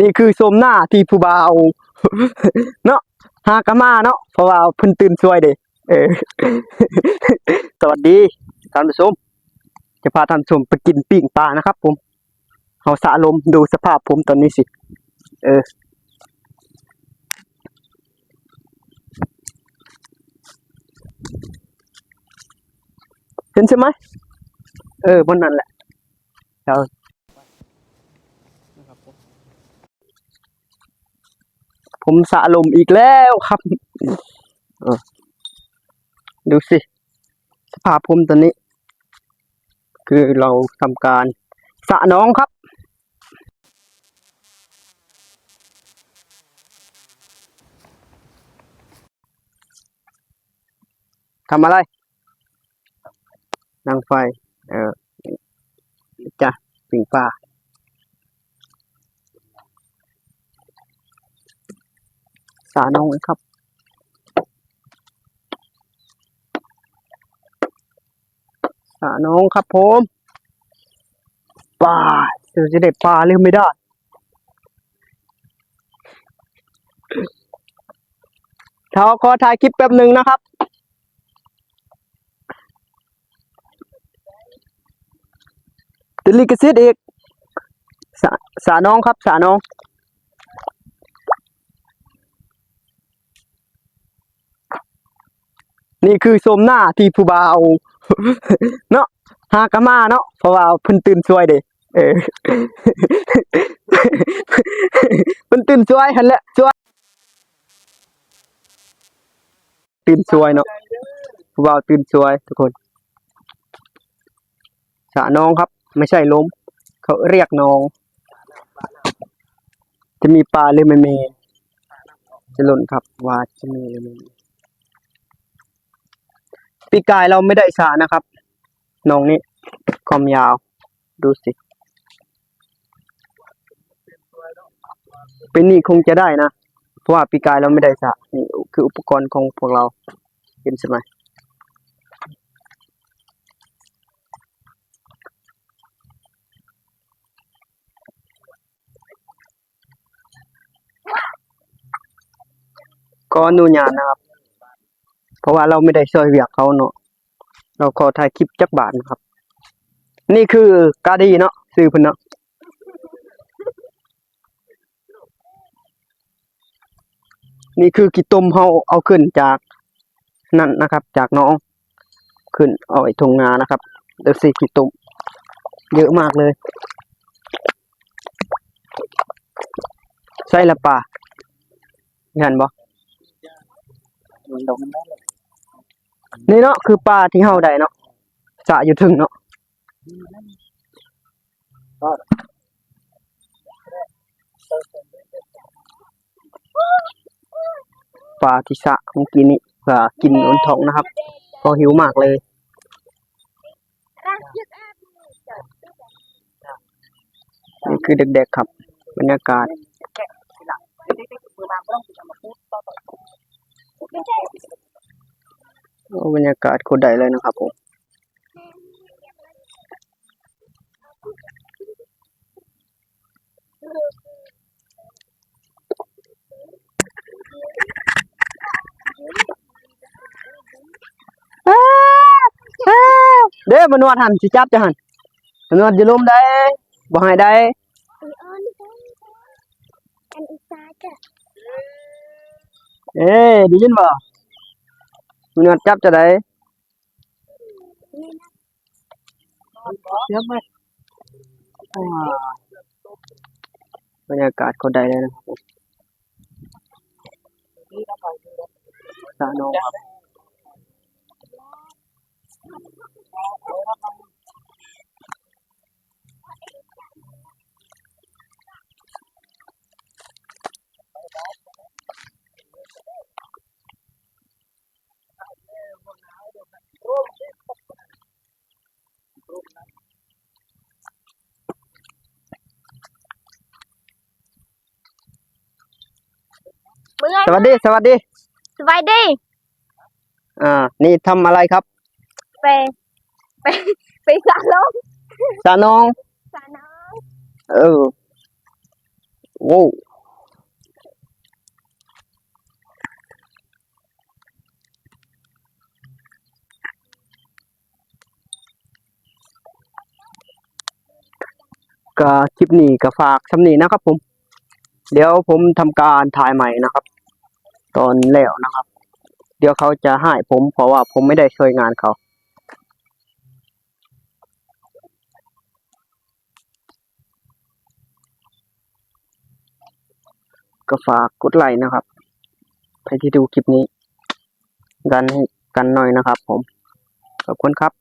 นี่คือชมหน้าที่ผู้บ่าวเนาะหากะมาเนาะเพราะว่าเพิ่นตื่นสวยเด้เออสวัสดีท่านผู้ชมจะพาท่านผู้ชมไปกินปิ้งปลานะครับ ผมเฮาสะลมดูสภาพผมตอนนี้สิ เออเห็นใช่ไหมเออบนนั้นแหละเรา ผมสะลมอีกแล้วครับเออดูสิ สภาพผมตอนนี้ คือเราทำการสระน้องครับทำอะไรนั่งไฟ เออจ้ะปิ่งปลาสาน้องครับ สาน้องครับผมปลาเดี๋ยวจะได้ปลาหรือไม่ได้เขาขอถ่ายคลิปแป๊บหนึ่งนะครับติลิขสิทธิ์อีกสาสาน้องครับ สาน้อง นี่คือชมหน้าที่ผู้บ่าว เนาะหากะมาเนาะเพราะว่าเพิ่นตื่นสวยเด้เออเพิ่นตื่นสวยหั่นแหละสวยตื่นสวยเนาะผู้บ่าวตื่นสวยทุกคนสระน้องครับ ไม่ใช่ล้ม เขาเรียกน้อง จะมีปลาหรือไม่มีจะหล่นครับว่าจะมีหรือไม่มี ปีกายเราไม่ได้สระนะครับนองนี่ความยาวดูสิเป็นนี่คงจะได้นะ เพราะว่าปีกายเราไม่ได้สระนี่คืออุปกรณ์ของพวกเราเห็นใช่ไหมก็อนุญาตนะครับ ราะว่าเราไม่ได้ช่วยเวียกเขาเนาะเราขอถ่ายคลิปจักบาทนะครับ นี่คือกาดีเนาะซื้อเพิ่นเนาะนี่คือกิต้มเฮาเอาขึ้นจากนั่นนะครับ จากน้อง ขึ้นเอาไอ้ทงนานะครับเดี๋ยวสิกิต้มเยอะมากเลยใส่ละป่าเห็นบ่นี่เลย นี่เนาะคือปลาที่เฮาได้เนาะสระอยู่ถึงเนาะปลาที่สะเมื่อกี้นี้เพื่อกินบนท้องนะครับก็หิวมากเลยนี่คือเด็กๆครับบรรยากาศ บรรยากาศโคตรใดเลยนะครับผมเด้มานวดหันสิจับจะหันมานวดจะล้มได้บ่ให้ได้อันอีสาจ้ะเอ้ได้ยินบ่ มานวดจับจะได้เสียบไหมอ่าบรรยากาศโคตรใดเลยนะครับผมสาโนครับ สวัสดีสวัสดีสบายดี อ่า นี่ทำอะไรครับ ไป ไป ไปสาลงสาน้อง สาน้องเออโว้วก็คลิปนี้ก็ฝากสำนีนะครับผม เดี๋ยวผมทำการถ่ายใหม่นะครับ ตอนแล้วนะครับ เดี๋ยวเขาจะให้ผมเพราะว่าผมไม่ได้ช่วยงานเขาก็ฝากกดไลค์นะครับใครที่ดูคลิปนี้ กันให้กันหน่อยนะครับผม ขอบคุณครับ